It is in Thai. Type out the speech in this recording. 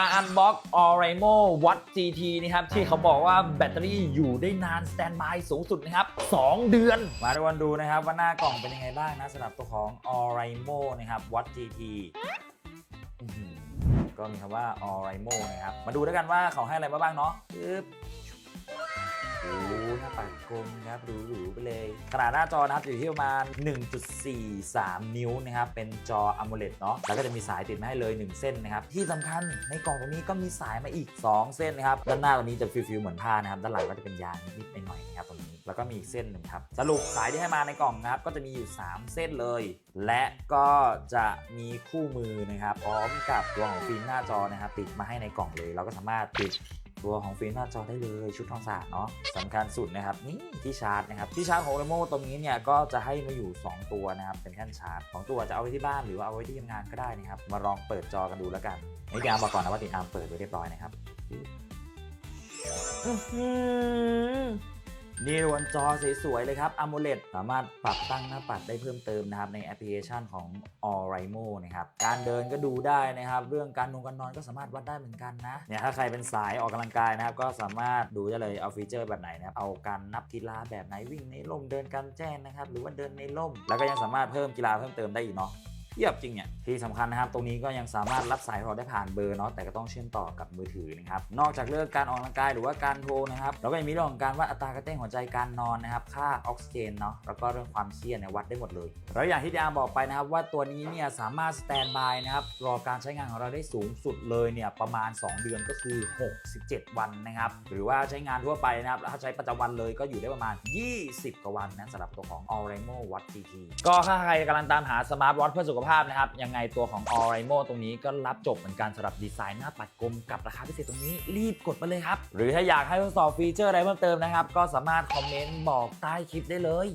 การอันบ็อก Orimo Watt GT นะครับ ที่เขาบอกว่าแบตเตอรี่อยู่ได้นานสแตนบายสูงสุดนะครับ 2 เดือน มาดูกันดูนะครับ ว่าหน้ากล่องเป็นยังไงบ้างนะสำหรับตัวของออริโมนะครับวัตจีทีก็มีคำว่าออริโมนะครับ มาดูด้วยกันว่าเขาให้อะไรมาบ้างเนาะปึ๊บาปัดกลมนะครับหรูๆไปเลยขนาดหน้าจอนะครับอยู่ที่ประมาณ 1.43 นิ้วนะครับเป็นจอ AMOLED เนาะแล้วก็จะมีสายติดมาให้เลย 1 เส้นนะครับที่สำคัญในกล่องตรงนี้ก็มีสายมาอีก 2 เส้นนะครับด้านหน้าตรงนี้จะฟิลๆเหมือนผ้านะครับด้านหลังก็จะเป็นยางนิดๆหน่อยๆนะครับตรงนี้แล้วก็มีอีกเส้นหนึ่งครับสรุปสายที่ให้มาในกล่องนะครับก็จะมีอยู่ 3 เส้นเลย และก็จะมีคู่มือนะครับพร้อมกับตัวของฟิล์มหน้าจอนะครับติดมาให้ในกล่องเลย เราก็สามารถติด ตัวของฟิล์มหน้าจอได้เลยชุดทองสาดเนาะสำคัญสุดนะครับนี่ที่ชาร์จนะครับที่ชาร์จของโรโมตรงนี้เนี่ยก็จะให้มาอยู่ 2 ตัวนะครับเป็นแท่นชาร์จของตัวจะเอาไว้ที่บ้านหรือว่าเอาไว้ที่ทำงานก็ได้นะครับมาลองเปิดจอกันดูแล้วกันนี่พี่อาร์มบอกก่อนนะว่าติดอาร์มเปิดไว้เรียบร้อยนะครับ นี่บนจอสวยๆเลยครับ AMOLED สามารถปรับตั้งหน้าปัดได้เพิ่มเติมนะครับ ในแอปพลิเคชันของ Orimo นะครับ การเดินก็ดูได้นะครับ เรื่องการนงการนอนก็สามารถวัดได้เหมือนกันนะ เนี่ยถ้าใครเป็นสายออกกำลังกายนะครับ ก็สามารถดูได้เลยเอาฟีเจอร์แบบไหนนะครับ เอาการนับกีฬาแบบไหนวิ่งในร่มเดินกลางแจ้งนะครับ หรือว่าเดินในร่ม แล้วก็ยังสามารถเพิ่มกีฬาเพิ่มเติมได้อีกเนาะ เทียบจริงเนี่ยที่สำคัญนะครับ ตรงนี้ก็ยังสามารถรับสายเราได้ผ่านเบอร์เนาะแต่ก็ต้องเชื่อมต่อกับมือถือนะครับนอกจากเรื่องการออกกำลังกายหรือว่าการโทรนะครับเราก็ยังมีเรื่องของการวัดอัตรากระเต้นหัวใจการนอนนะครับค่าออกซิเจนเนาะแล้วก็เรื่องความเครียดเนี่ยวัดได้หมดเลยแล้วอย่างที่พี่อามบอกไปนะครับว่าตัวนี้เนี่ยสามารถสแตนบายนะครับรอการใช้งานของเราได้สูงสุดเลยเนี่ยประมาณ 2 เดือนก็คือ 67 วันนะครับหรือว่าใช้งานทั่วไปนะครับถ้าใช้ประจำวันเลยก็อยู่ได้ประมาณ 20 กว่าวันนะสำหรับตัวของ Orimo Watt GT ก็ถ้าใครกำลังตามหาสมาร์ทวอทเพื่อสุขภาพนะครับ ยังไงตัวของ Orimo ตรงนี้ก็รับจบเหมือนกันสำหรับดีไซน์หน้าปัดกลมกับราคาพิเศษตรงนี้รีบกดมาเลยครับ หรือถ้าอยากให้ทดสอบฟีเจอร์อะไรเพิ่มเติมนะครับ ก็สามารถคอมเมนต์บอกใต้คลิปได้เลย